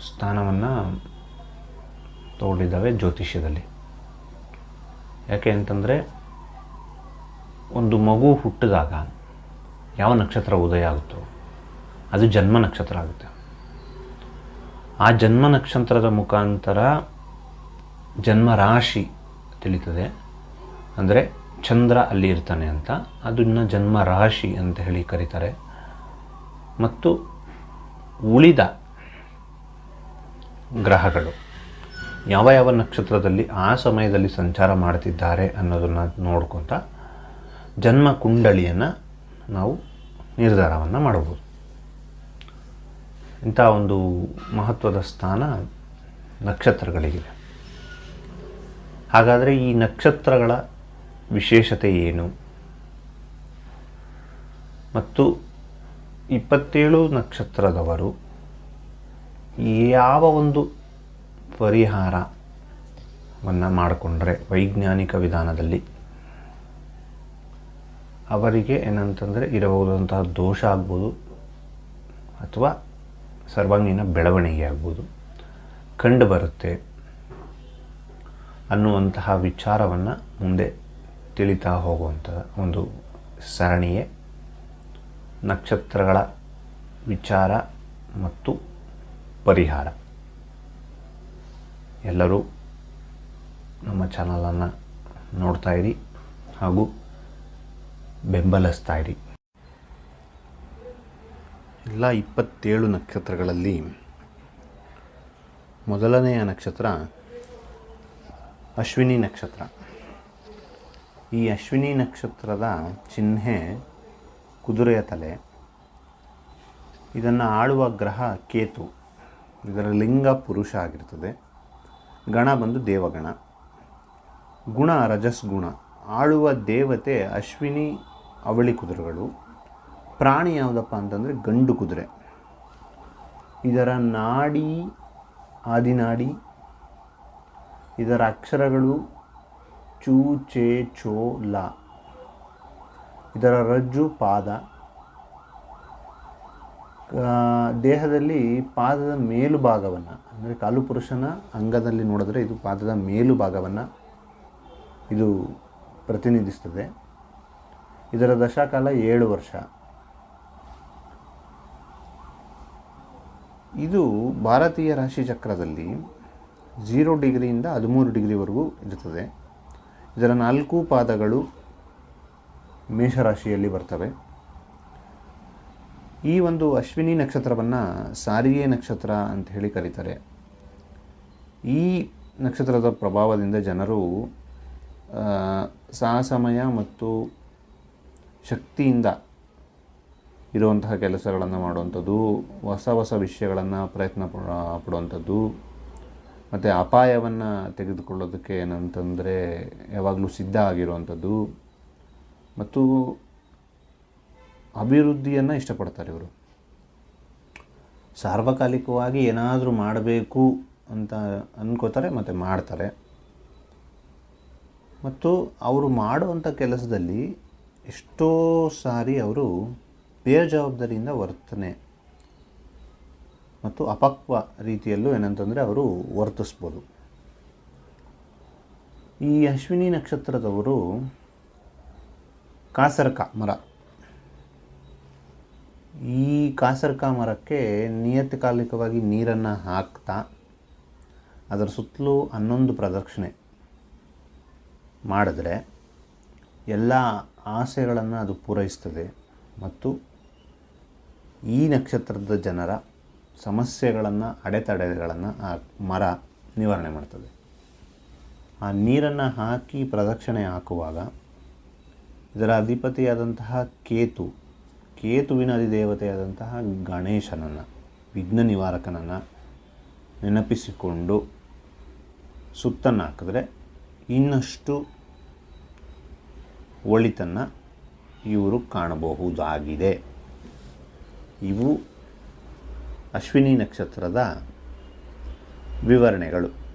ಸ್ಥಾನವನ್ನು ತಗೊಂಡಿದ್ದಾವೆ ಜ್ಯೋತಿಷ್ಯದಲ್ಲಿ. ಯಾಕೆ ಅಂತಂದರೆ ಒಂದು ಮಗು ಹುಟ್ಟಿದಾಗ ಯಾವ ನಕ್ಷತ್ರ ಉದಯ ಆಗುತ್ತೋ ಅದು ಜನ್ಮ ನಕ್ಷತ್ರ ಆಗುತ್ತೆ. ಆ ಜನ್ಮ ನಕ್ಷತ್ರದ ಮುಖಾಂತರ ಜನ್ಮ ರಾಶಿ ತಿಳಿತದೆ. ಅಂದರೆ ಚಂದ್ರ ಅಲ್ಲಿ ಇರ್ತಾನೆ ಅಂತ ಅದನ್ನು ಜನ್ಮ ರಾಶಿ ಅಂತ ಹೇಳಿ ಕರೀತಾರೆ. ಮತ್ತು ಉಳಿದ ಗ್ರಹಗಳು. ಯಾವ ಯಾವ ನಕ್ಷತ್ರದಲ್ಲಿ ಆ ಸಮಯದಲ್ಲಿ ಸಂಚಾರ ಮಾಡ್ತಿದ್ದಾರೆ ಅನ್ನೋದನ್ನು ನೋಡ್ಕೊತ ಜನ್ಮ ಕುಂಡಳಿಯನ್ನು ನಾವು ನಿರ್ಧಾರವನ್ನು ಮಾಡಬಹುದು ಇಂಥ ಒಂದು ಮಹತ್ವದ ಸ್ಥಾನ ನಕ್ಷತ್ರಗಳಿಗಿದೆ. ಹಾಗಾದರೆ ಈ ನಕ್ಷತ್ರಗಳ ವಿಶೇಷತೆ ಏನು? ಮತ್ತು ಇಪ್ಪತ್ತೇಳು ನಕ್ಷತ್ರದವರು ಯಾವ ಒಂದು ಪರಿಹಾರವನ್ನು ಮಾಡಿಕೊಂಡ್ರೆ ವೈಜ್ಞಾನಿಕ ವಿಧಾನದಲ್ಲಿ ಅವರಿಗೆ ಏನಂತಂದರೆ ಇರಬಹುದಂತಹ ದೋಷ ಆಗ್ಬೋದು ಅಥವಾ ಸರ್ವಾಂಗೀಣ ಬೆಳವಣಿಗೆ ಆಗ್ಬೋದು. ಕಂಡು ಬರುತ್ತೆ ಅನ್ನುವಂತಹ ವಿಚಾರವನ್ನು ಮುಂದೆ ತಿಳಿತಾ ಹೋಗುವಂಥ ಒಂದು ಸರಣಿಯೇ ನಕ್ಷತ್ರಗಳ ವಿಚಾರ ಮತ್ತು ಪರಿಹಾರ. ಎಲ್ಲರೂ ನಮ್ಮ ಚಾನಲನ್ನು ನೋಡ್ತಾ ಇರಿ ಹಾಗೂ ಬೆಂಬಲಿಸ್ತಾ ಇರಿ. ಎಲ್ಲ ಇಪ್ಪತ್ತೇಳು ನಕ್ಷತ್ರಗಳಲ್ಲಿ ಮೊದಲನೆಯ ನಕ್ಷತ್ರ ಅಶ್ವಿನಿ ನಕ್ಷತ್ರ. ಈ ಅಶ್ವಿನಿ ನಕ್ಷತ್ರದ ಚಿಹ್ನೆ ಕುದುರೆಯ ತಲೆ. ಇದನ್ನು ಆಳುವ ಗ್ರಹ ಕೇತು. ಇದರ ಲಿಂಗ ಪುರುಷ ಆಗಿರ್ತದೆ. ಗಣ ಬಂದು ದೇವಗಣ. ಗುಣ ರಜಸ್ ಗುಣ. ಆಳುವ ದೇವತೆ ಅಶ್ವಿನಿ ಅವಳಿ ಕುದುರೆಗಳು. ಪ್ರಾಣಿ ಯಾವುದಪ್ಪ ಅಂತಂದರೆ ಗಂಡು ಕುದುರೆ. ಇದರ ನಾಡಿ, ಆದಿನಾಡಿ, ಇದರ ಅಕ್ಷರಗಳು ಚೂ, ಚೇ, ಚೋ, ಲ. ಇದರ ರಜ್ಜು, ಪಾದ. ದೇಹದಲ್ಲಿ ಪಾದದ ಮೇಲುಭಾಗವನ್ನು ಅಂದರೆ ಕಾಲು ಪುರುಷನ ಅಂಗದಲ್ಲಿ ನೋಡಿದ್ರೆ ಇದು ಪಾದದ ಮೇಲು ಭಾಗವನ್ನು ಇದು ಪ್ರತಿನಿಧಿಸ್ತದೆ. ಇದರ ದಶಾಕಾಲ ಏಳು ವರ್ಷ. ಇದು ಭಾರತೀಯ ರಾಶಿ ಚಕ್ರದಲ್ಲಿ ಝೀರೋ ಡಿಗ್ರಿಯಿಂದ ಹದಿಮೂರು ಡಿಗ್ರಿವರೆಗೂ ಇರುತ್ತದೆ ಇದರ ನಾಲ್ಕು ಪಾದಗಳು ಮೇಷರಾಶಿಯಲ್ಲಿ ಬರ್ತವೆ. ಈ ಒಂದು ಅಶ್ವಿನಿ ನಕ್ಷತ್ರವನ್ನು ಸಾರಿಗೆ ನಕ್ಷತ್ರ ಅಂತ ಹೇಳಿ ಕರೀತಾರೆ. ಈ ನಕ್ಷತ್ರದ ಪ್ರಭಾವದಿಂದ ಜನರು ಸಾಹಸಮಯ ಮತ್ತು ಶಕ್ತಿಯಿಂದ ಇರುವಂತಹ ಕೆಲಸಗಳನ್ನು ಮಾಡುವಂಥದ್ದು, ಹೊಸ ಹೊಸ ವಿಷಯಗಳನ್ನು ಪ್ರಯತ್ನ ಪಡ- ಪಡುವಂಥದ್ದು, ಮತ್ತು ಅಪಾಯವನ್ನು ತೆಗೆದುಕೊಳ್ಳೋದಕ್ಕೆ ಏನಂತಂದರೆ ಯಾವಾಗಲೂ ಸಿದ್ಧ ಆಗಿರುವಂಥದ್ದು. ಮತ್ತು ಅಭಿವೃದ್ಧಿಯನ್ನು ಇಷ್ಟಪಡ್ತಾರೆ ಇವರು. ಸಾರ್ವಕಾಲಿಕವಾಗಿ ಏನಾದರೂ ಮಾಡಬೇಕು ಅಂತ ಅಂದ್ಕೋತಾರೆ ಮತ್ತು ಮಾಡ್ತಾರೆ. ಮತ್ತು ಅವರು ಮಾಡುವಂಥ ಕೆಲಸದಲ್ಲಿ ಎಷ್ಟೋ ಸಾರಿ ಅವರು ಬೇಜವಾಬ್ದಾರಿಯಿಂದ ವರ್ತನೆ ಮತ್ತು ಅಪಕ್ವ ರೀತಿಯಲ್ಲೂ ಏನಂತಂದರೆ ಅವರು ವರ್ತಿಸ್ಬೋದು. ಈ ಅಶ್ವಿನಿ ನಕ್ಷತ್ರದವರು ಕಾಸರಕ ಮರ. ಈ ಕಾಸರ್ಕ ಮರಕ್ಕೆ ನಿಯತಕಾಲಿಕವಾಗಿ ನೀರನ್ನು ಹಾಕ್ತಾ ಅದರ ಸುತ್ತಲೂ ಹನ್ನೊಂದು ಪ್ರದಕ್ಷಿಣೆ ಮಾಡಿದ್ರೆ ಎಲ್ಲ ಆಸೆಗಳನ್ನು ಅದು ಪೂರೈಸ್ತದೆ ಮತ್ತು ಈ ನಕ್ಷತ್ರದ ಜನರ ಸಮಸ್ಯೆಗಳನ್ನು, ಅಡೆತಡೆಗಳನ್ನು ಆ ಮರ ನಿವಾರಣೆ ಮಾಡ್ತದೆ. ಆ ನೀರನ್ನು ಹಾಕಿ ಪ್ರದಕ್ಷಿಣೆ ಹಾಕುವಾಗ ಇದರ ಅಧಿಪತಿಯಾದಂತಹ ಕೇತು ಕೇತುವಿನ ಅಧಿದೇವತೆಯಾದಂತಹ ಗಣೇಶನನ್ನು, ವಿಘ್ನ ನಿವಾರಕನನ್ನು ನೆನಪಿಸಿಕೊಂಡು ಸುತ್ತನ್ನು ಹಾಕಿದ್ರೆ ಇನ್ನಷ್ಟು ಒಳಿತನ್ನು ಇವರು ಕಾಣಬಹುದಾಗಿದೆ. ಇವು ಅಶ್ವಿನಿ ನಕ್ಷತ್ರದ ವಿವರಣೆಗಳು.